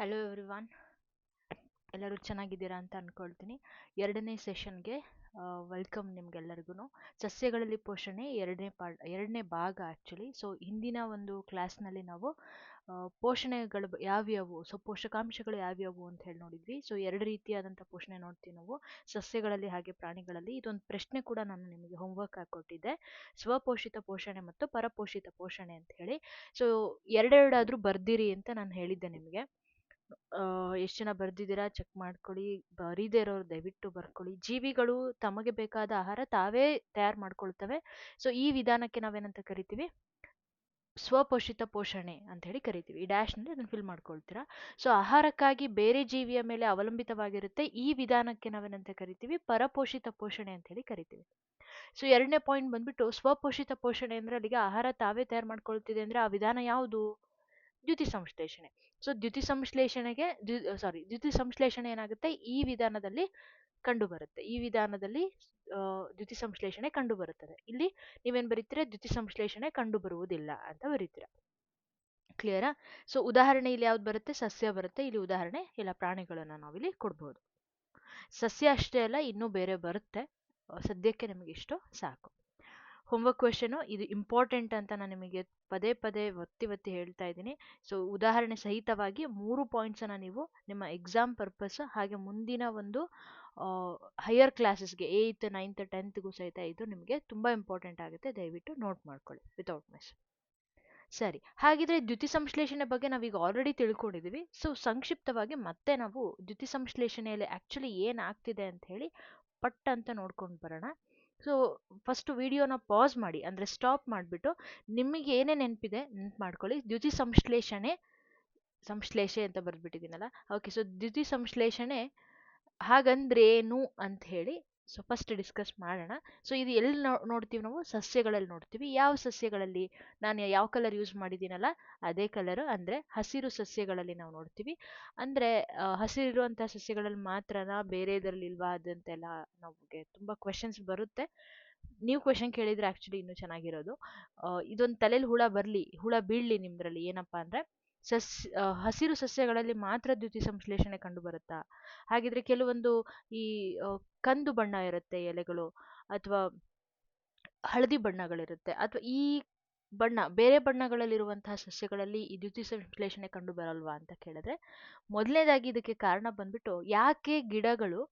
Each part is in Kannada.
ಹಲೋ ಎವ್ರಿವಾನ್ ಎಲ್ಲರೂ ಚೆನ್ನಾಗಿದ್ದೀರಾ ಅಂತ ಅಂದ್ಕೊಳ್ತೀನಿ ಎರಡನೇ ಸೆಷನ್ಗೆ ವೆಲ್ಕಮ್ ನಿಮ್ಗೆಲ್ಲರಿಗೂ ಸಸ್ಯಗಳಲ್ಲಿ ಪೋಷಣೆ ಎರಡನೇ ಪಾರ್ಟ್ ಎರಡನೇ ಭಾಗ ಆ್ಯಕ್ಚುಲಿ ಸೊ ಹಿಂದಿನ ಒಂದು ಕ್ಲಾಸ್ನಲ್ಲಿ ನಾವು ಪೋಷಣೆಗಳು ಯಾವ್ಯಾವು? ಸೊ ಪೋಷಕಾಂಶಗಳು ಯಾವ್ಯಾವು ಅಂತ ಹೇಳಿ ನೋಡಿದ್ವಿ. ಸೊ ಎರಡು ರೀತಿಯಾದಂಥ ಪೋಷಣೆ ನೋಡ್ತೀವಿ ನಾವು. ಸಸ್ಯಗಳಲ್ಲಿ ಹಾಗೆ ಪ್ರಾಣಿಗಳಲ್ಲಿ. ಇದೊಂದು ಪ್ರಶ್ನೆ ಕೂಡ ನಾನು ನಿಮಗೆ ಹೋಮ್ವರ್ಕ್ ಕೊಟ್ಟಿದ್ದೆ. ಸ್ವಪೋಷಿತ ಪೋಷಣೆ ಮತ್ತು ಪರಪೋಷಿತ ಪೋಷಣೆ ಅಂತ ಹೇಳಿ. ಸೊ ಎರಡೆರಡಾದರೂ ಬರ್ದಿರಿ ಅಂತ ನಾನು ಹೇಳಿದ್ದೆ ನಿಮಗೆ. ಎಷ್ಟು ಜನ ಬರೆದಿದ್ದೀರಾ ಚೆಕ್ ಮಾಡ್ಕೊಳ್ಳಿ, ಬರೀದೇ ಇರೋರು ದಯವಿಟ್ಟು ಬರ್ಕೊಳ್ಳಿ. ಜೀವಿಗಳು ತಮಗೆ ಬೇಕಾದ ಆಹಾರ ತಾವೇ ತಯಾರು ಮಾಡ್ಕೊಳ್ತವೆ. ಸೊ ಈ ವಿಧಾನಕ್ಕೆ ನಾವೇನಂತ ಕರಿತೀವಿ? ಸ್ವಪೋಷಿತ ಪೋಷಣೆ ಅಂತ ಹೇಳಿ ಕರಿತೀವಿ. ಈ ಡ್ಯಾಶ್ನಲ್ಲಿ ಅದನ್ನು ಫಿಲ್ ಮಾಡ್ಕೊಳ್ತೀರಾ? ಸೊ ಆಹಾರಕ್ಕಾಗಿ ಬೇರೆ ಜೀವಿಯ ಮೇಲೆ ಅವಲಂಬಿತವಾಗಿರುತ್ತೆ. ಈ ವಿಧಾನಕ್ಕೆ ನಾವೇನಂತ ಕರಿತೀವಿ? ಪರಪೋಷಿತ ಪೋಷಣೆ ಅಂತ ಹೇಳಿ ಕರಿತೀವಿ. ಸೊ ಎರಡನೇ ಪಾಯಿಂಟ್ ಬಂದ್ಬಿಟ್ಟು ಸ್ವಪೋಷಿತ ಪೋಷಣೆ ಅಂದ್ರೆ ಅಲ್ಲಿಗೆ ಆಹಾರ ತಾವೇ ತಯಾರು ಮಾಡ್ಕೊಳ್ತಿದೆ ಅಂದ್ರೆ ಆ ವಿಧಾನ ಯಾವುದು? ದ್ಯುತಿ ಸಂಶ್ಲೇಷಣೆ. ಸೊ ದ್ಯುತಿ ಸಂಶ್ಲೇಷಣೆಗೆ ಸಾರಿ ದ್ಯುತಿ ಸಂಶ್ಲೇಷಣೆ ಏನಾಗುತ್ತೆ? ಈ ವಿಧಾನದಲ್ಲಿ ಕಂಡುಬರುತ್ತೆ. ಈ ವಿಧಾನದಲ್ಲಿ ದ್ಯುತಿ ಸಂಶ್ಲೇಷಣೆ ಕಂಡುಬರುತ್ತದೆ. ಇಲ್ಲಿ ನೀವೇನ್ ಬರೀತೀರ? ದ್ಯುತಿ ಸಂಶ್ಲೇಷಣೆ ಕಂಡುಬರುವುದಿಲ್ಲ ಅಂತ ಬರೀತೀರ? ಕ್ಲಿಯರಾ ಸೊ ಉದಾಹರಣೆ ಇಲ್ಲಿ ಯಾವ್ದು ಬರುತ್ತೆ? ಸಸ್ಯ ಬರುತ್ತೆ. ಇಲ್ಲಿ ಉದಾಹರಣೆ ಇಲ್ಲ ಪ್ರಾಣಿಗಳನ್ನ ನಾವಿಲ್ಲಿ ಕೊಡ್ಬೋದು. ಸಸ್ಯ ಅಷ್ಟೇ ಅಲ್ಲ, ಇನ್ನೂ ಬೇರೆ ಬರುತ್ತೆ. ಸದ್ಯಕ್ಕೆ ನಿಮಗೆ ಇಷ್ಟು ಸಾಕು. ಹೋಮ್ವರ್ಕ್ ಕ್ವೆಶನು ಇದು ಇಂಪಾರ್ಟೆಂಟ್ ಅಂತ ನಾನು ನಿಮಗೆ ಪದೇ ಪದೇ ಒತ್ತಿ ಒತ್ತಿ ಹೇಳ್ತಾ ಇದ್ದೀನಿ. ಸೊ ಉದಾಹರಣೆ ಸಹಿತವಾಗಿ ಮೂರು ಪಾಯಿಂಟ್ಸನ್ನು ನೀವು ನಿಮ್ಮ ಎಕ್ಸಾಮ್ ಪರ್ಪಸ್ ಹಾಗೆ ಮುಂದಿನ ಒಂದು ಹೈಯರ್ ಕ್ಲಾಸಸ್ಗೆ ಏಯ್ತ್ ನೈನ್ತ್ ಟೆಂತ್ಗೂ ಸಹಿತ ಇದು ನಿಮಗೆ ತುಂಬ ಇಂಪಾರ್ಟೆಂಟ್ ಆಗುತ್ತೆ. ದಯವಿಟ್ಟು ನೋಟ್ ಮಾಡ್ಕೊಳ್ಳಿ ವಿತೌಟ್ ಮಿಸ್ ಸರಿ, ಹಾಗಿದ್ರೆ ದ್ಯುತಿ ಸಂಶ್ಲೇಷಣೆ ಬಗ್ಗೆ ನಾವೀಗ ಆಲ್ರೆಡಿ ತಿಳ್ಕೊಂಡಿದ್ದೀವಿ ಸೊ ಸಂಕ್ಷಿಪ್ತವಾಗಿ ಮತ್ತೆ ನಾವು ದ್ಯುತಿ ಸಂಶ್ಲೇಷಣೆಯಲ್ಲಿ ಆ್ಯಕ್ಚುಲಿ ಏನಾಗ್ತಿದೆ ಅಂತ ಹೇಳಿ ಪಟ್ ಅಂತ ನೋಡ್ಕೊಂಡು ಬರೋಣ. ಸೊ ಫಸ್ಟ್ ವಿಡಿಯೋನ ಪಾಸ್ ಮಾಡಿ, ಅಂದರೆ ಸ್ಟಾಪ್ ಮಾಡಿಬಿಟ್ಟು ನಿಮಗೆ ಏನೇ ನೆನಪಿದೆ ನೆನ್ಪು ಮಾಡ್ಕೊಳ್ಳಿ. ದ್ಯುತಿ ಸಂಶ್ಲೇಷಣೆ, ಸಂಶ್ಲೇಷೆ ಅಂತ ಬರೆದ್ಬಿಟ್ಟಿದ್ದೀನಲ್ಲ? ಓಕೆ ಸೊ ದ್ಯುತಿ ಸಂಶ್ಲೇಷಣೆ ಹಾಗಂದ್ರೇನು ಅಂತ ಹೇಳಿ ಸೊ ಫಸ್ಟ್ ಡಿಸ್ಕಸ್ ಮಾಡೋಣ. ಸೊ ಇದು ಎಲ್ಲಿ ನೋಡ್ತೀವಿ ನಾವು? ಸಸ್ಯಗಳಲ್ಲಿ ನೋಡ್ತೀವಿ. ಯಾವ ಸಸ್ಯಗಳಲ್ಲಿ ನಾನು ಯಾವ ಕಲರ್ ಯೂಸ್ ಮಾಡಿದ್ದೀನಲ್ಲ, ಅದೇ ಕಲರ್ ಅಂದರೆ ಹಸಿರು ಸಸ್ಯಗಳಲ್ಲಿ ನಾವು ನೋಡ್ತೀವಿ. ಅಂದರೆ ಹಸಿರಿರುವಂಥ ಸಸ್ಯಗಳಲ್ಲಿ ಮಾತ್ರನಾ ಬೇರೆದರಲ್ಲಿ ಇಲ್ವಾ ಅದಂತೆಲ್ಲ ನಮಗೆ ತುಂಬ ಕ್ವೆಶನ್ಸ್ ಬರುತ್ತೆ. ನೀವು ಕ್ವೆಶನ್ ಕೇಳಿದರೆ ಆ್ಯಕ್ಚುಲಿ ಇನ್ನೂ ಚೆನ್ನಾಗಿರೋದು. ಇದೊಂದು ತಲೆಯಲ್ಲಿ ಹುಳ ಬರಲಿ, ಹುಳ ಬೀಳಲಿ ನಿಮ್ಮದ್ರಲ್ಲಿ ಏನಪ್ಪ ಅಂದರೆ ಸಸ್ ಆ, ಹಸಿರು ಸಸ್ಯಗಳಲ್ಲಿ ಮಾತ್ರ ದ್ಯುತಿ ಸಂಶ್ಲೇಷಣೆ ಕಂಡು ಬರುತ್ತಾ? ಹಾಗಿದ್ರೆ ಕೆಲವೊಂದು ಈ ಕಂದು ಬಣ್ಣ ಇರುತ್ತೆ ಎಲೆಗಳು ಅಥವಾ ಹಳದಿ ಬಣ್ಣಗಳಿರುತ್ತೆ. ಅಥವಾ ಈ ಬಣ್ಣ ಬೇರೆ ಬಣ್ಣಗಳಲ್ಲಿರುವಂತಹ ಸಸ್ಯಗಳಲ್ಲಿ ಈ ದ್ಯುತಿ ಸಂಶ್ಲೇಷಣೆ ಕಂಡು ಬರಲ್ವಾ ಅಂತ ಕೇಳಿದ್ರೆ ಮೊದಲನೇದಾಗಿ ಇದಕ್ಕೆ ಕಾರಣ ಬಂದ್ಬಿಟ್ಟು ಯಾಕೆ ಗಿಡಗಳು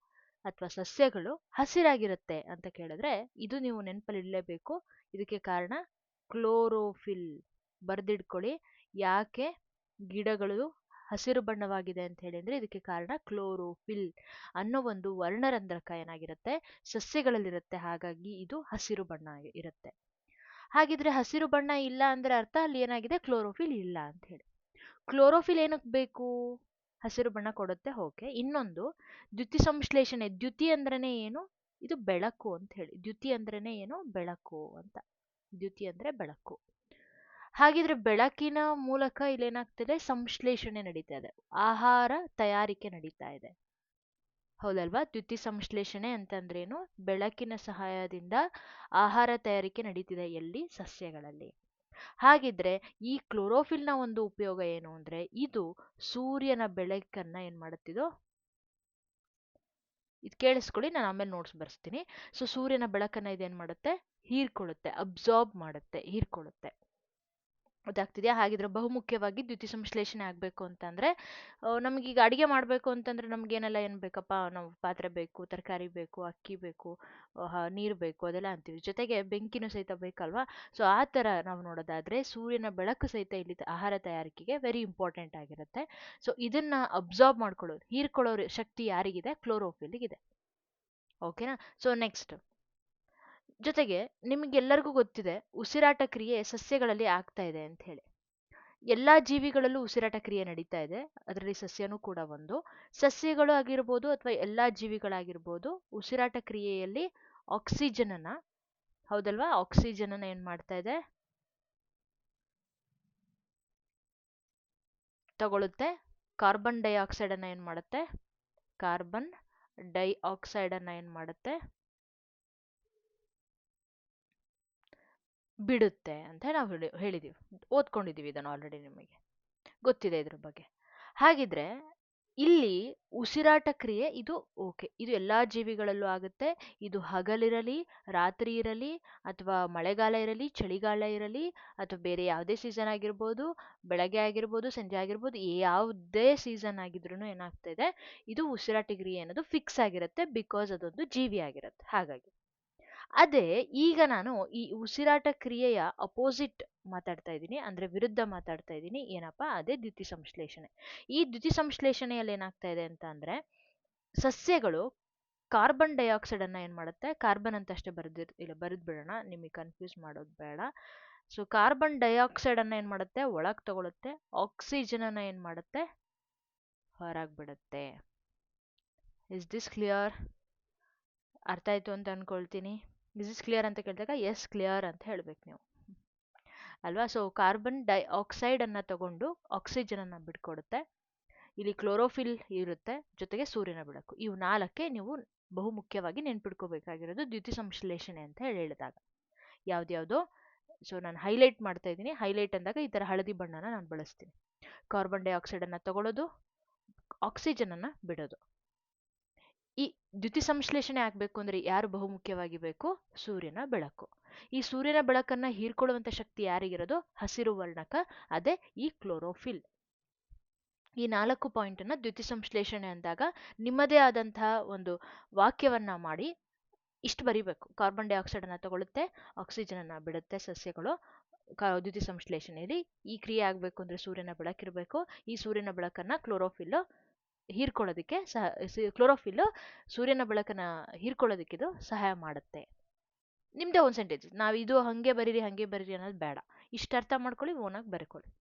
ಅಥವಾ ಸಸ್ಯಗಳು ಹಸಿರಾಗಿರುತ್ತೆ ಅಂತ ಕೇಳಿದ್ರೆ ಇದು ನೀವು ನೆನಪಲ್ಲಿಡಲೇಬೇಕು. ಇದಕ್ಕೆ ಕಾರಣ ಕ್ಲೋರೋಫಿಲ್ ಬರೆದಿಡ್ಕೊಳ್ಳಿ. ಯಾಕೆ? ಗಿಡಗಳು ಹಸಿರು ಬಣ್ಣವಾಗಿದೆ ಅಂತ ಹೇಳಿ ಅಂದ್ರೆ ಇದಕ್ಕೆ ಕಾರಣ ಕ್ಲೋರೋಫಿಲ್ ಅನ್ನೋ ಒಂದು ವರ್ಣರಂಧ್ರಕ ಏನಾಗಿರುತ್ತೆ ಸಸ್ಯಗಳಲ್ಲಿರುತ್ತೆ, ಹಾಗಾಗಿ ಇದು ಹಸಿರು ಬಣ್ಣ ಇರುತ್ತೆ. ಹಾಗಿದ್ರೆ ಹಸಿರು ಬಣ್ಣ ಇಲ್ಲ ಅಂದ್ರೆ ಅರ್ಥ ಅಲ್ಲಿ ಏನಾಗಿದೆ? ಕ್ಲೋರೋಫಿಲ್ ಇಲ್ಲ ಅಂತ ಹೇಳಿ. ಕ್ಲೋರೋಫಿಲ್ ಏನಕ್ಕೆ ಬೇಕು? ಹಸಿರು ಬಣ್ಣ ಕೊಡುತ್ತೆ, ಓಕೆ. ಇನ್ನೊಂದು, ದ್ಯುತಿ ಸಂಶ್ಲೇಷಣೆ. ದ್ಯುತಿ ಅಂದ್ರೇ ಏನು? ಇದು ಬೆಳಕು ಅಂತ ಹೇಳಿ. ದ್ಯುತಿ ಅಂದ್ರೇನೆ ಏನು? ಬೆಳಕು ಅಂತ. ದ್ಯುತಿ ಅಂದ್ರೆ ಬೆಳಕು. ಹಾಗಿದ್ರೆ ಬೆಳಕಿನ ಮೂಲಕ ಇಲ್ಲೇನಾಗ್ತಿದೆ? ಸಂಶ್ಲೇಷಣೆ ನಡೀತಾ ಇದೆ. ಆಹಾರ ತಯಾರಿಕೆ ನಡೀತಾ ಇದೆ. ಹೌದಲ್ವಾ? ದ್ಯುತಿ ಸಂಶ್ಲೇಷಣೆ ಅಂತಂದ್ರೇನು? ಬೆಳಕಿನ ಸಹಾಯದಿಂದ ಆಹಾರ ತಯಾರಿಕೆ ನಡೀತಿದೆ ಎಲ್ಲಿ? ಸಸ್ಯಗಳಲ್ಲಿ. ಹಾಗಿದ್ರೆ ಈ ಕ್ಲೋರೋಫಿಲ್ನ ಒಂದು ಉಪಯೋಗ ಏನು ಅಂದ್ರೆ, ಇದು ಸೂರ್ಯನ ಬೆಳಕನ್ನ ಏನ್ ಮಾಡುತ್ತಿದೋ ಇದು? ಕೇಳಿಸ್ಕೊಳ್ಳಿ, ನಾನು ಆಮೇಲೆ ನೋಟ್ಸ್ ಬರ್ಸ್ತೀನಿ. ಸೊ ಸೂರ್ಯನ ಬೆಳಕನ್ನ ಇದೇನ್ ಮಾಡುತ್ತೆ? ಹೀರ್ಕೊಳ್ಳುತ್ತೆ ಅಬ್ಸಾರ್ಬ್ ಮಾಡುತ್ತೆ, ಹೀರ್ಕೊಳ್ಳುತ್ತೆ. ಗೊತ್ತಾಗ್ತಿದೆಯಾ ಹಾಗಿದ್ರೆ ಬಹುಮುಖ್ಯವಾಗಿ ದ್ಯುತಿ ಸಂಶ್ಲೇಷಣೆ ಆಗಬೇಕು ಅಂತಂದರೆ ನಮ್ಗೆ ನಮಗೀಗ ಅಡಿಗೆ ಮಾಡಬೇಕು ಅಂತಂದ್ರೆ ನಮಗೇನೆಲ್ಲ ಏನು ಬೇಕಪ್ಪ? ನಾವು ಪಾತ್ರೆ ಬೇಕು, ತರಕಾರಿ ಬೇಕು, ಅಕ್ಕಿ ಬೇಕು ನೀರು ಬೇಕು, ಅದೆಲ್ಲ ಅಂತೀವಿ. ಜೊತೆಗೆ ಬೆಂಕಿನೂ ಸಹಿತ ಬೇಕಲ್ವಾ? ಸೊ, ಆ ಥರ ನಾವು ನೋಡೋದಾದ್ರೆ ಸೂರ್ಯನ ಬೆಳಕು ಸಹಿತ ಇಲ್ಲಿ ಆಹಾರ ತಯಾರಿಕೆಗೆ ವೆರಿ ಇಂಪಾರ್ಟೆಂಟ್ ಆಗಿರುತ್ತೆ. ಸೊ, ಇದನ್ನ ಅಬ್ಸಾರ್ಬ್ ಮಾಡ್ಕೊಳ್ಳೋದು ಹೀರ್ಕೊಳ್ಳೋ ಶಕ್ತಿ ಯಾರಿಗಿದೆ? ಕ್ಲೋರೋಫಿಲ್ಗಿದೆ ಓಕೆನಾ ಸೊ ನೆಕ್ಸ್ಟ್ ಜೊತೆಗೆ ನಿಮಗೆಲ್ಲರಿಗೂ ಗೊತ್ತಿದೆ ಉಸಿರಾಟ ಕ್ರಿಯೆ ಸಸ್ಯಗಳಲ್ಲಿ ಆಗ್ತಾ ಇದೆ ಅಂತ ಹೇಳಿ. ಎಲ್ಲ ಜೀವಿಗಳಲ್ಲೂ ಉಸಿರಾಟ ಕ್ರಿಯೆ ನಡೀತಾ ಇದೆ. ಅದರಲ್ಲಿ ಸಸ್ಯನೂ ಕೂಡ ಒಂದು. ಸಸ್ಯಗಳು ಆಗಿರ್ಬೋದು ಅಥವಾ ಎಲ್ಲ ಜೀವಿಗಳಾಗಿರ್ಬೋದು ಉಸಿರಾಟ ಕ್ರಿಯೆಯಲ್ಲಿ ಆಕ್ಸಿಜನ್ ಅನ್ನ ಹೌದಲ್ವಾ? ಆಕ್ಸಿಜನ್ ಅನ್ನ ಏನ್ ಮಾಡ್ತಾ ಇದೆ? ತಗೊಳುತ್ತೆ. ಕಾರ್ಬನ್ ಡೈಆಕ್ಸೈಡ್ ಅನ್ನ ಏನ್ ಮಾಡುತ್ತೆ? ಕಾರ್ಬನ್ ಡೈಆಕ್ಸೈಡ್ ಅನ್ನ ಏನ್ ಮಾಡುತ್ತೆ? ಬಿಡುತ್ತೆ ಅಂತ ನಾವು ಹೇಳಿ, ಹೇಳಿದೀವಿ. ಓದ್ಕೊಂಡಿದ್ದೀವಿ ಇದನ್ನು ಆಲ್ರೆಡಿ ನಿಮಗೆ. ಗೊತ್ತಿದೆ ಇದ್ರ ಬಗ್ಗೆ. ಹಾಗಿದ್ರೆ ಇಲ್ಲಿ ಉಸಿರಾಟ ಕ್ರಿಯೆ ಇದು ಓಕೆ. ಇದು ಎಲ್ಲ ಜೀವಿಗಳಲ್ಲೂ ಆಗುತ್ತೆ. ಇದು ಹಗಲಿರಲಿ, ರಾತ್ರಿ ಇರಲಿ, ಅಥವಾ ಮಳೆಗಾಲ ಇರಲಿ, ಚಳಿಗಾಲ ಇರಲಿ, ಅಥವಾ ಬೇರೆ ಯಾವುದೇ ಸೀಸನ್ ಆಗಿರ್ಬೋದು, ಬೆಳಗ್ಗೆ ಆಗಿರ್ಬೋದು, ಸಂಜೆ ಆಗಿರ್ಬೋದು ಯಾವುದೇ ಸೀಸನ್ ಆಗಿದ್ರೂ ಏನಾಗ್ತಾ ಇದೆ? ಇದು ಉಸಿರಾಟ ಕ್ರಿಯೆ ಅನ್ನೋದು ಫಿಕ್ಸ್ ಆಗಿರುತ್ತೆ ಬಿಕಾಸ್ ಅದೊಂದು ಜೀವಿ ಆಗಿರುತ್ತೆ. ಹಾಗಾಗಿ. ಅದೇ ಈಗ ನಾನು ಈ ಉಸಿರಾಟ ಕ್ರಿಯೆಯ ಅಪೋಸಿಟ್ ಮಾತಾಡ್ತಾ ಇದ್ದೀನಿ, ಅಂದರೆ ವಿರುದ್ಧ ಮಾತಾಡ್ತಾ ಇದ್ದೀನಿ. ಏನಪ್ಪಾ? ಅದೇ ದ್ಯುತಿ ಸಂಶ್ಲೇಷಣೆ. ಈ ದ್ಯುತಿ ಸಂಶ್ಲೇಷಣೆಯಲ್ಲಿ ಏನಾಗ್ತಾ ಇದೆ ಅಂತ ಅಂದರೆ, ಸಸ್ಯಗಳು ಕಾರ್ಬನ್ ಡೈಆಕ್ಸೈಡನ್ನು ಏನು ಮಾಡುತ್ತೆ? ಕಾರ್ಬನ್ ಅಂತ ಅಷ್ಟೇ ಬರೆದಿರ್ ಇಲ್ಲ ಬರೆದು ಬಿಡೋಣ, ನಿಮಗೆ ಕನ್ಫ್ಯೂಸ್ ಮಾಡೋದು ಬೇಡ. ಸೊ ಕಾರ್ಬನ್ ಡೈಆಕ್ಸೈಡನ್ನು ಏನು ಮಾಡುತ್ತೆ? ಒಳಗೆ ತಗೊಳುತ್ತೆ. ಆಕ್ಸಿಜನನ್ನು ಏನು ಮಾಡುತ್ತೆ? ಹೊರಗೆ ಬಿಡುತ್ತೆ. ಇಸ್ ದಿಸ್ ಕ್ಲಿಯರ್ ಅರ್ಥ ಆಯಿತು ಅಂತ ಅಂದ್ಕೊಳ್ತೀನಿ ಇಸ್ ಇಸ್ ಕ್ಲಿಯರ್ ಅಂತ ಕೇಳಿದಾಗ ಎಸ್ ಕ್ಲಿಯರ್ ಅಂತ ಹೇಳಬೇಕು ನೀವು. ಅಲ್ವಾ? ಸೊ ಕಾರ್ಬನ್ ಡೈಆಕ್ಸೈಡನ್ನು ತಗೊಂಡು ಆಕ್ಸಿಜನನ್ನು ಬಿಟ್ಕೊಡುತ್ತೆ. ಇಲ್ಲಿ ಕ್ಲೋರೋಫಿಲ್ ಇರುತ್ತೆ, ಜೊತೆಗೆ ಸೂರ್ಯನ ಬೆಳಕು. ಇವು ನಾಲ್ಕೇ ನೀವು ಬಹುಮುಖ್ಯವಾಗಿ ನೆನ್ಪಿಟ್ಕೋಬೇಕಾಗಿರೋದು ದ್ಯುತಿ ಸಂಶ್ಲೇಷಣೆ ಅಂತ ಹೇಳಿ ಹೇಳಿದಾಗ. ಯಾವ್ದ್ಯಾವುದೋ? ಸೊ ನಾನು ಹೈಲೈಟ್ ಮಾಡ್ತಾ ಇದ್ದೀನಿ. ಹೈಲೈಟ್ ಅಂದಾಗ ಈ ಥರ ಹಳದಿ ಬಣ್ಣನ ನಾನು ಬಳಸ್ತೀನಿ. ಕಾರ್ಬನ್ ಡೈಆಕ್ಸೈಡನ್ನು ತಗೊಳ್ಳೋದು ಆಕ್ಸಿಜನನ್ನು ಬಿಡೋದು. ಈ ದ್ಯುತಿ ಸಂಶ್ಲೇಷಣೆ ಆಗಬೇಕು ಅಂದರೆ ಯಾರು ಬಹುಮುಖ್ಯವಾಗಿ ಬೇಕು ಸೂರ್ಯನ ಬೆಳಕು. ಈ ಸೂರ್ಯನ ಬೆಳಕನ್ನು ಹೀರ್ಕೊಳ್ಳುವಂಥ ಶಕ್ತಿ ಯಾರಿಗಿರೋದು? ಹಸಿರು ವರ್ಣಕ, ಅದೇ ಈ ಕ್ಲೋರೋಫಿಲ್. ಈ ನಾಲ್ಕು ಪಾಯಿಂಟನ್ನು ದ್ಯುತಿ ಸಂಶ್ಲೇಷಣೆ ಅಂದಾಗ ನಿಮ್ಮದೇ ಆದಂತಹ ಒಂದು ವಾಕ್ಯವನ್ನ ಮಾಡಿ ಇಷ್ಟು ಬರಿಬೇಕು. ಕಾರ್ಬನ್ ಡೈಆಕ್ಸೈಡನ್ನು ತಗೊಳುತ್ತೆ ಆಕ್ಸಿಜನನ್ನು ಬಿಡುತ್ತೆ ಸಸ್ಯಗಳು. ದ್ಯುತಿ ಸಂಶ್ಲೇಷಣೆಯಲ್ಲಿ ಈ ಕ್ರಿಯೆ ಆಗಬೇಕು ಅಂದರೆ ಸೂರ್ಯನ ಬೆಳಕಿರಬೇಕು. ಈ ಸೂರ್ಯನ ಬೆಳಕನ್ನು ಕ್ಲೋರೋಫಿಲ್ಲು ಹೀರ್ಕೊಳ್ಳೋದಕ್ಕೆ ಸಹ ಕ್ಲೋರೋಫಿಲ್ ಸೂರ್ಯನ ಬೆಳಕನ್ನು ಹೀರ್ಕೊಳ್ಳೋದಕ್ಕೆ ಇದು ಸಹಾಯ ಮಾಡುತ್ತೆ. ನಿಮ್ಮದೇ ಒಂದು ಸೆಂಟೆನ್ಸ್ ನಾವು ಇದು ಹಾಗೆ ಬರೀರಿ ಹಾಗೆ ಬರೀರಿ ಅನ್ನೋದು ಬೇಡ. ಇಷ್ಟು ಅರ್ಥ ಮಾಡ್ಕೊಳ್ಳಿ ಓನಾಗಿ ಬರ್ಕೊಳ್ಳಿ.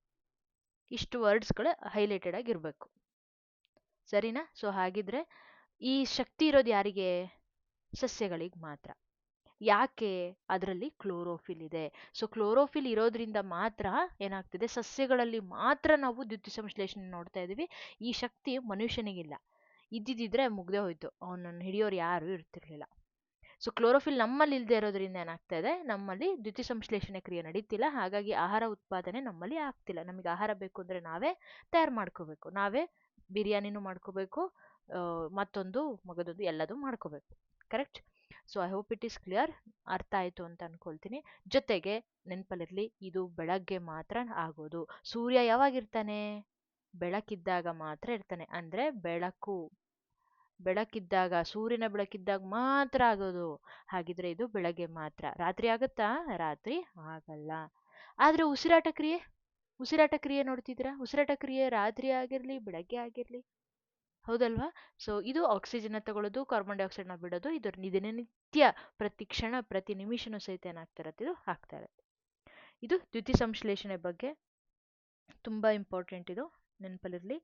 ಇಷ್ಟು ವರ್ಡ್ಸ್ಗಳು ಹೈಲೈಟೆಡ್ ಆಗಿರಬೇಕು ಸರಿನಾ? ಸೊ, ಹಾಗಿದ್ರೆ ಈ ಶಕ್ತಿ ಇರೋದು ಯಾರಿಗೆ? ಸಸ್ಯಗಳಿಗೆ ಮಾತ್ರ. ಯಾಕೆ ಅದರಲ್ಲಿ ಕ್ಲೋರೋಫಿಲ್ ಇದೆ? ಸೊ, ಕ್ಲೋರೋಫಿಲ್ ಇರೋದ್ರಿಂದ ಮಾತ್ರ ಏನಾಗ್ತಿದೆ? ಸಸ್ಯಗಳಲ್ಲಿ ಮಾತ್ರ ನಾವು ದ್ಯುತಿ ಸಂಶ್ಲೇಷಣೆ ನೋಡ್ತಾ ಇದ್ದೀವಿ. ಈ ಶಕ್ತಿ ಮನುಷ್ಯನಿಗಿಲ್ಲ. ಇದ್ದಿದ್ದಿದ್ರೆ ಮುಗ್ದೇ ಹೋಯ್ತು. ಅವನನ್ನು ಹಿಡಿಯೋರು ಯಾರು ಇರ್ತಿರ್ಲಿಲ್ಲ. ಸೊ, ಕ್ಲೋರೋಫಿಲ್ ನಮ್ಮಲ್ಲಿ ಇಲ್ಲದೆ ಇರೋದ್ರಿಂದ ಏನಾಗ್ತಾ ಇದೆ? ನಮ್ಮಲ್ಲಿ ದ್ಯುತಿ ಸಂಶ್ಲೇಷಣೆ ಕ್ರಿಯೆ ನಡೀತಿಲ್ಲ. ಹಾಗಾಗಿ ಆಹಾರ ಉತ್ಪಾದನೆ ನಮ್ಮಲ್ಲಿ ಆಗ್ತಿಲ್ಲ. ನಮಗೆ ಆಹಾರ ಬೇಕು ಅಂದರೆ ನಾವೇ ತಯಾರು ಮಾಡ್ಕೋಬೇಕು. ನಾವೇ ಬಿರಿಯಾನಿನೂ ಮಾಡ್ಕೋಬೇಕು ಮತ್ತೊಂದು ಮಗದೊಂದು ಎಲ್ಲದೂ ಮಾಡ್ಕೋಬೇಕು. Correct? So I hope it is clear ಅರ್ಥ ಆಯಿತು ಅಂತ ಅನ್ಕೊಳ್ತೀನಿ. ಜೊತೆಗೆ ನೆನಪಲ್ಲಿರಲಿ, ಇದು ಬೆಳಗ್ಗೆ ಮಾತ್ರ ಆಗೋದು. ಸೂರ್ಯ ಯಾವಾಗಿರ್ತಾನೆ? ಬೆಳಕಿದ್ದಾಗ ಮಾತ್ರ ಇರ್ತಾನೆ. ಅಂದರೆ ಬೆಳಕು, ಬೆಳಕಿದ್ದಾಗ, ಸೂರ್ಯನ ಬೆಳಕಿದ್ದಾಗ ಮಾತ್ರ ಆಗೋದು. ಹಾಗಿದ್ರೆ ಇದು ಬೆಳಗ್ಗೆ ಮಾತ್ರ. ರಾತ್ರಿ ಆಗುತ್ತಾ? ರಾತ್ರಿ ಆಗಲ್ಲ. ಆದರೆ ಉಸಿರಾಟ ಕ್ರಿಯೆ? ಉಸಿರಾಟ ಕ್ರಿಯೆ ನೋಡ್ತಿದ್ದೀರಾ? ಉಸಿರಾಟ ಕ್ರಿಯೆ ರಾತ್ರಿ ಆಗಿರಲಿ, ಬೆಳಗ್ಗೆ ಆಗಿರಲಿ. ಹೌದಲ್ವಾ? ಸೊ, ಇದು ಆಕ್ಸಿಜನ್ ತಗೊಳ್ಳೋದು ಕಾರ್ಬನ್ ಡೈಆಕ್ಸೈಡ್ನ ಬಿಡೋದು ಇದರ ದಿನನಿತ್ಯ ಪ್ರತಿ ಕ್ಷಣ, ಪ್ರತಿ ನಿಮಿಷನೂ ಸಹಿತ ಏನಾಗ್ತಾ ಇರುತ್ತೆ ಇದು ಆಗ್ತಾ ಇರತ್ತೆ ಇದು ದ್ಯುತಿ ಸಂಶ್ಲೇಷಣೆ ಬಗ್ಗೆ ತುಂಬ ಇಂಪಾರ್ಟೆಂಟ್ ಇದು ನೆನಪಲ್ಲಿರಲಿ.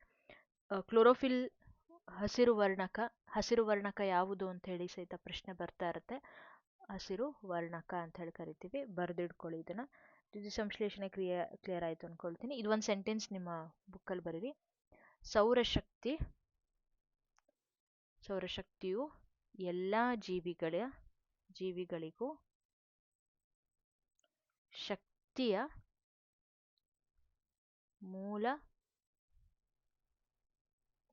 ಕ್ಲೋರೋಫಿಲ್ ಹಸಿರು ವರ್ಣಕ ಹಸಿರು ವರ್ಣಕ ಯಾವುದು ಅಂತ ಹೇಳಿ ಸಹಿತ ಪ್ರಶ್ನೆ ಬರ್ತಾ ಇರುತ್ತೆ. ಹಸಿರು ವರ್ಣಕ ಅಂತ ಹೇಳಿ ಕರಿತೀವಿ ಬರೆದಿಡ್ಕೊಳ್ಳಿ ಇದನ್ನು. ದ್ಯುತಿ ಸಂಶ್ಲೇಷಣೆ ಕ್ರಿಯೆ ಕ್ಲಿಯರ್ ಆಯಿತು ಅಂದ್ಕೊಳ್ತೀನಿ ಇದು ಒಂದು ಸೆಂಟೆನ್ಸ್ ನಿಮ್ಮ ಬುಕ್ಕಲ್ಲಿ ಬರೀರಿ. ಸೌರಶಕ್ತಿ ಸೌರಶಕ್ತಿಯು ಎಲ್ಲ ಜೀವಿಗಳ, ಜೀವಿಗಳಿಗೂ ಶಕ್ತಿಯ ಮೂಲ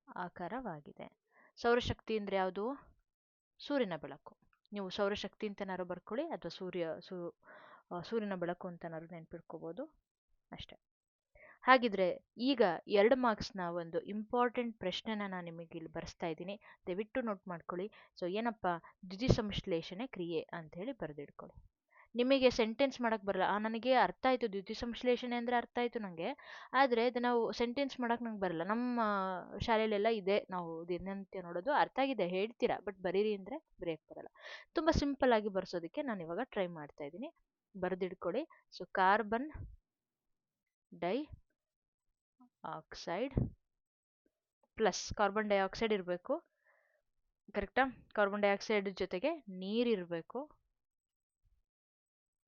ಆಕಾರವಾಗಿದೆ. ಸೌರಶಕ್ತಿ ಅಂದರೆ ಯಾವುದು? ಸೂರ್ಯನ ಬೆಳಕು. ನೀವು ಸೌರಶಕ್ತಿ ಅಂತನಾರು ಬರ್ಕೊಳ್ಳಿ, ಅಥವಾ ಸೂರ್ಯ ಸೂ ಸೂರ್ಯನ ಬೆಳಕು ಅಂತನಾರು ನೆನ್ಪಿಟ್ಕೋಬೋದು ಅಷ್ಟೆ. ಹಾಗಿದ್ರೆ ಈಗ ಎರಡು ಮಾರ್ಕ್ಸ್ನ ಒಂದು ಇಂಪಾರ್ಟೆಂಟ್ ಪ್ರಶ್ನೆನ ನಾನು ನಿಮಗೆ ಇಲ್ಲಿ ಬರೆಸ್ತಾ ಇದ್ದೀನಿ. ದಯವಿಟ್ಟು ನೋಟ್ ಮಾಡ್ಕೊಳ್ಳಿ. ಸೊ ಏನಪ್ಪ? ದ್ಯುತಿ ಸಂಶ್ಲೇಷಣೆ ಕ್ರಿಯೆ ಅಂತ ಹೇಳಿ ಬರೆದಿಡ್ಕೊಳ್ಳಿ ನಿಮಗೆ ಸೆಂಟೆನ್ಸ್ ಮಾಡೋಕ್ಕೆ ಬರಲ್ಲ. ನನಗೆ ಅರ್ಥ ಆಯಿತು. ದ್ಯುತಿ ಸಂಶ್ಲೇಷಣೆ ಅಂದರೆ ಅರ್ಥ ಆಯಿತು ನನಗೆ ಆದರೆ ಅದು ನಾವು ಸೆಂಟೆನ್ಸ್ ಮಾಡೋಕ್ಕೆ ನಂಗೆ ಬರಲ್ಲ. ನಮ್ಮ ಶಾಲೆಯಲ್ಲೆಲ್ಲ ಇದೆ. ನಾವು ದಿನನಿತ್ಯ ನೋಡೋದು ಅರ್ಥ ಆಗಿದೆ, ಹೇಳ್ತೀರಾ? ಬಟ್ ಬರೀರಿ ಅಂದರೆ ಬ್ರೇಕ್ ಬರಲ್ಲ. ತುಂಬ ಸಿಂಪಲ್ ಆಗಿ ಬರ್ಸೋದಕ್ಕೆ ನಾನು ಇವಾಗ ಟ್ರೈ ಮಾಡ್ತಾ ಇದ್ದೀನಿ. ಬರೆದಿಡ್ಕೊಳ್ಳಿ so carbon dioxide plus carbon dioxide ಇರಬೇಕು. ಕರೆಕ್ಟಾ ಕಾರ್ಬನ್ ಡೈಆಕ್ಸೈಡ್ ಜೊತೆಗೆ ನೀರಿರಬೇಕು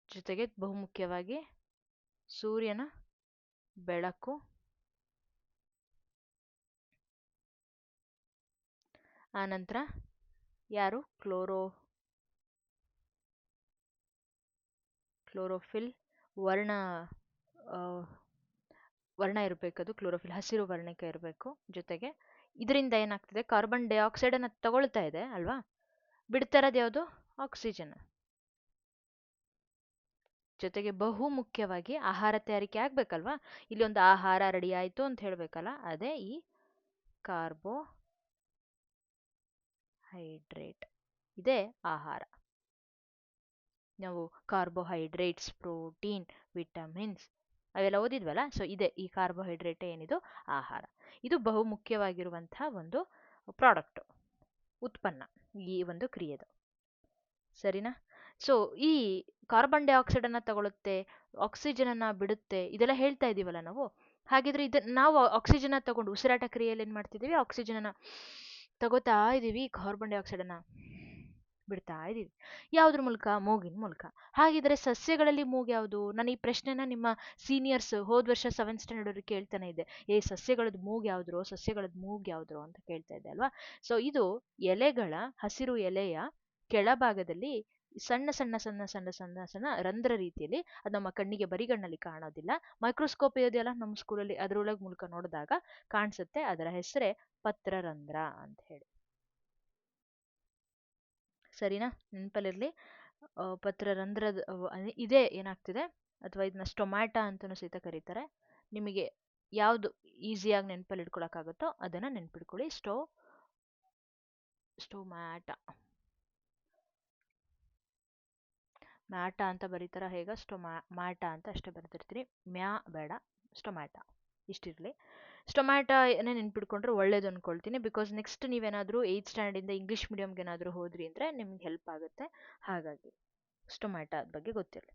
ಜೊತೆಗೆ ಬಹುಮುಖ್ಯವಾಗಿ ಸೂರ್ಯನ ಬೆಳಕು. ಆನಂತರ ಯಾರು? ಕ್ಲೋರೋ ಕ್ಲೋರೋಫಿಲ್ ವರ್ಣ ವರ್ಣ ಇರಬೇಕು ಅದು ಕ್ಲೋರೋಫಿಲ್ ಹಸಿರು ವರ್ಣಕ್ಕೆ ಇರಬೇಕು ಜೊತೆಗೆ. ಇದರಿಂದ ಏನಾಗ್ತದೆ? ಕಾರ್ಬನ್ ಡೈಆಕ್ಸೈಡನ್ನು ತಗೊಳ್ತಾ ಇದೆ ಅಲ್ವಾ? ಬಿಡ್ತಾ ಇರೋದು ಯಾವುದು? ಆಕ್ಸಿಜನ್ ಜೊತೆಗೆ ಬಹು ಮುಖ್ಯವಾಗಿ ಆಹಾರ ತಯಾರಿಕೆ ಆಗ್ಬೇಕಲ್ವಾ? ಇಲ್ಲಿ ಒಂದು ಆಹಾರ ರೆಡಿ ಆಯಿತು ಅಂತ ಹೇಳಬೇಕಲ್ಲ, ಅದೇ ಈ ಕಾರ್ಬೋ ಹೈಡ್ರೇಟ್ ಇದೇ ಆಹಾರ. ನಾವು ಕಾರ್ಬೋಹೈಡ್ರೇಟ್ಸ್ ಪ್ರೋಟೀನ್ ವಿಟಮಿನ್ಸ್ ಅವೆಲ್ಲ ಓದಿದ್ವಲ್ಲ? ಸೊ ಇದೆ ಈ ಕಾರ್ಬೋಹೈಡ್ರೇಟ್ ಏನಿದು? ಆಹಾರ. ಇದು ಬಹು ಮುಖ್ಯವಾಗಿರುವಂತಹ ಒಂದು ಪ್ರಾಡಕ್ಟ್ ಉತ್ಪನ್ನ ಈ ಒಂದು ಕ್ರಿಯೆದು. ಸರಿನಾ? ಸೊ ಈ ಕಾರ್ಬನ್ ಡೈಆಕ್ಸೈಡನ್ನು ತಗೊಳುತ್ತೆ ಆಕ್ಸಿಜನನ್ನು ಬಿಡುತ್ತೆ, ಇದೆಲ್ಲ ಹೇಳ್ತಾ ಇದ್ದೀವಲ್ಲ ನಾವು? ಹಾಗಿದ್ರೆ ಇದು ನಾವು ಆಕ್ಸಿಜನ್ನ ತಗೊಂಡು ಉಸಿರಾಟ ಕ್ರಿಯೆಯಲ್ಲಿ ಏನು ಮಾಡ್ತಿದ್ದೀವಿ? ಆಕ್ಸಿಜನನ್ನು ತಗೋತಾ ಇದ್ದೀವಿ ಕಾರ್ಬನ್ ಡೈಆಕ್ಸೈಡನ್ನು ಬಿಡ್ತಾ ಇದ್ದೀವಿ. ಯಾವುದ್ರ ಮೂಲಕ? ಮೂಗಿನ ಮೂಲಕ. ಹಾಗಿದ್ರೆ ಸಸ್ಯಗಳಲ್ಲಿ ಮೂಗು ಯಾವುದು? ನಾನು ಈ ಪ್ರಶ್ನೆನ ನಿಮ್ಮ ಸೀನಿಯರ್ಸ್ ಹೋದ ವರ್ಷ ಸೆವೆಂತ್ ಸ್ಟ್ಯಾಂಡರ್ಡ್ ಅವ್ರಿಗೆ ಕೇಳ್ತಾನೆ ಇದೆ. ಏ ಸಸ್ಯಗಳದ್ದು ಮೂಗು ಯಾವ್ದ್ರು ಸಸ್ಯಗಳದ್ದು ಮೂಗು ಯಾವ್ದ್ರು ಅಂತ ಕೇಳ್ತಾ ಇದ್ದೆ ಅಲ್ವಾ? ಸೊ ಇದು ಎಲೆಗಳ ಹಸಿರು ಎಲೆಯ ಕೆಳಭಾಗದಲ್ಲಿ ಸಣ್ಣ ಸಣ್ಣ ಸಣ್ಣ ಸಣ್ಣ ಸಣ್ಣ ಸಣ್ಣ ರಂಧ್ರ ರೀತಿಯಲ್ಲಿ ಅದು ನಮ್ಮ ಕಣ್ಣಿಗೆ ಬರಿಗಣ್ಣಲ್ಲಿ ಕಾಣೋದಿಲ್ಲ. ಮೈಕ್ರೋಸ್ಕೋಪ್ ಇದೆಯಲ್ಲ ನಮ್ಮ ಸ್ಕೂಲಲ್ಲಿ ಅದರೊಳಗೆ ಮೂಲಕ ನೋಡಿದಾಗ ಕಾಣಿಸುತ್ತೆ. ಅದರ ಹೆಸರೇ ಪತ್ರರಂಧ್ರ ಅಂತ ಹೇಳಿ. ಸರಿನಾ? ನೆನಪಲ್ಲಿರಲಿ. ಪತ್ರರಂಧ್ರದ ಇದೇ ಏನಾಗ್ತಿದೆ? ಅಥವಾ ಇದನ್ನ ಸ್ಟೊಮ್ಯಾಟ ಅಂತಲೂ ಸಹಿತ ಕರೀತಾರೆ. ನಿಮಗೆ ಯಾವುದು ಈಸಿಯಾಗಿ ನೆನಪಲ್ಲಿ ಇಟ್ಕೊಳಕ್ಕಾಗುತ್ತೋ ಅದನ್ನು ನೆನ್ಪಿಟ್ಕೊಳ್ಳಿ. ಸ್ಟೋ, ಸ್ಟೊಮ್ಯಾಟ. ಮ್ಯಾಟ ಅಂತ ಬರೀತಾರ ಹೇಗ? ಸ್ಟೊಮ್ಯಾ ಮ್ಯಾಟ ಅಂತ ಅಷ್ಟೇ ಬರ್ತಿರ್ತೀರಿ ಮ್ಯಾ, ಬೇಡ. ಸ್ಟೊಮ್ಯಾಟ. ಇಷ್ಟಿರಲಿ. ಸ್ಟೊಮ್ಯಾಟನೇ ನೆನ್ಪಿಟ್ಕೊಂಡ್ರೆ ಒಳ್ಳೇದು ಅಂದ್ಕೊಳ್ತೀನಿ ಬಿಕಾಸ್ ನೆಕ್ಸ್ಟ್ ನೀವೇನಾದರೂ ಏಯ್ತ್ ಸ್ಟ್ಯಾಂಡರ್ಡಿಂದ ಇಂಗ್ಲೀಷ್ ಮೀಡಿಯಮ್ಗೆ ಏನಾದರೂ ಹೋದ್ರಿ ಅಂದರೆ ನಿಮ್ಗೆ ಹೆಲ್ಪ್ ಆಗುತ್ತೆ. ಹಾಗಾಗಿ ಸ್ಟೊಮ್ಯಾಟ ಬಗ್ಗೆ ಗೊತ್ತಿರಲಿ.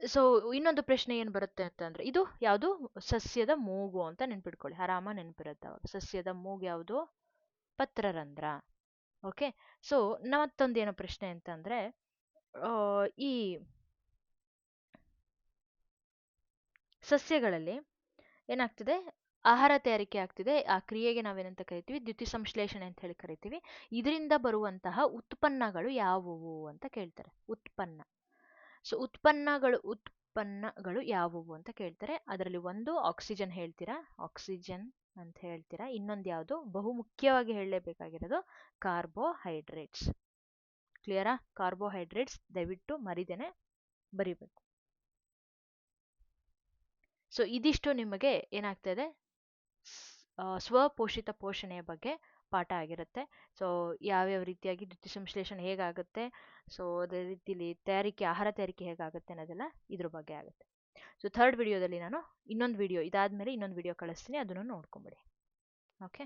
ಸೊ ಇನ್ನೊಂದು ಪ್ರಶ್ನೆ ಏನು ಬರುತ್ತೆ ಅಂತಂದರೆ ಇದು ಯಾವುದು? ಸಸ್ಯದ ಮೂಗು ಅಂತ ನೆನ್ಪಿಟ್ಕೊಳ್ಳಿ. ಆರಾಮ ನೆನಪಿರುತ್ತೆ ಅವಾಗ. ಸಸ್ಯದ ಮೂಗು ಯಾವುದು? ಪತ್ರರಂಧ್ರ. ಓಕೆ ಸೊ ಏನೋ ಪ್ರಶ್ನೆ ಅಂತಂದರೆ ಈ ಸಸ್ಯಗಳಲ್ಲಿ ಏನಾಗ್ತದೆ? ಆಹಾರ ತಯಾರಿಕೆ ಆಗ್ತಿದೆ. ಆ ಕ್ರಿಯೆಗೆ ನಾವೇನಂತ ಕರಿತೀವಿ? ದ್ಯುತಿ ಸಂಶ್ಲೇಷಣೆ ಅಂತ ಹೇಳಿ ಕರಿತೀವಿ. ಇದರಿಂದ ಬರುವಂತಹ ಉತ್ಪನ್ನಗಳು ಯಾವುವು ಅಂತ ಕೇಳ್ತಾರೆ. ಉತ್ಪನ್ನ. ಸೊ, ಉತ್ಪನ್ನಗಳು ಉತ್ಪನ್ನಗಳು ಯಾವುವು ಅಂತ ಕೇಳ್ತಾರೆ. ಅದರಲ್ಲಿ ಒಂದು ಆಕ್ಸಿಜನ್ ಹೇಳ್ತೀರಾ? ಆಕ್ಸಿಜನ್ ಅಂತ ಹೇಳ್ತೀರಾ? ಇನ್ನೊಂದು ಯಾವುದು? ಬಹು ಮುಖ್ಯವಾಗಿ ಹೇಳಲೇಬೇಕಾಗಿರೋದು ಕಾರ್ಬೋಹೈಡ್ರೇಟ್ಸ್. ಕ್ಲಿಯರಾ? ಕಾರ್ಬೋಹೈಡ್ರೇಟ್ಸ್ ದಯವಿಟ್ಟು ಮರಿದೇನೆ ಬರಿಬೇಕು. ಸೊ, ಇದಿಷ್ಟು ನಿಮಗೆ ಏನಾಗ್ತಾ ಇದೆ ಸ್ವಪೋಷಿತ ಪೋಷಣೆಯ ಬಗ್ಗೆ ಪಾಠ ಆಗಿರುತ್ತೆ. ಸೊ, ಯಾವ್ಯಾವ ರೀತಿಯಾಗಿ ದ್ಯುತಿ ಸಂಶ್ಲೇಷಣೆ ಹೇಗಾಗುತ್ತೆ? ಸೊ, ಅದೇ ರೀತಿಲಿ ತಯಾರಿಕೆ, ಆಹಾರ ತಯಾರಿಕೆ ಹೇಗಾಗುತ್ತೆ ಅನ್ನೋದೆಲ್ಲ ಇದ್ರ ಬಗ್ಗೆ ಆಗುತ್ತೆ. ಸೊ, ಥರ್ಡ್ ವಿಡಿಯೋದಲ್ಲಿ ನಾನು ಇನ್ನೊಂದು ವಿಡಿಯೋ ಇದಾದಮೇಲೆ ಇನ್ನೊಂದು ವಿಡಿಯೋ ಕಳಿಸ್ತೀನಿ, ಅದನ್ನು ನೋಡ್ಕೊಂಬಿಡಿ. ಓಕೆ?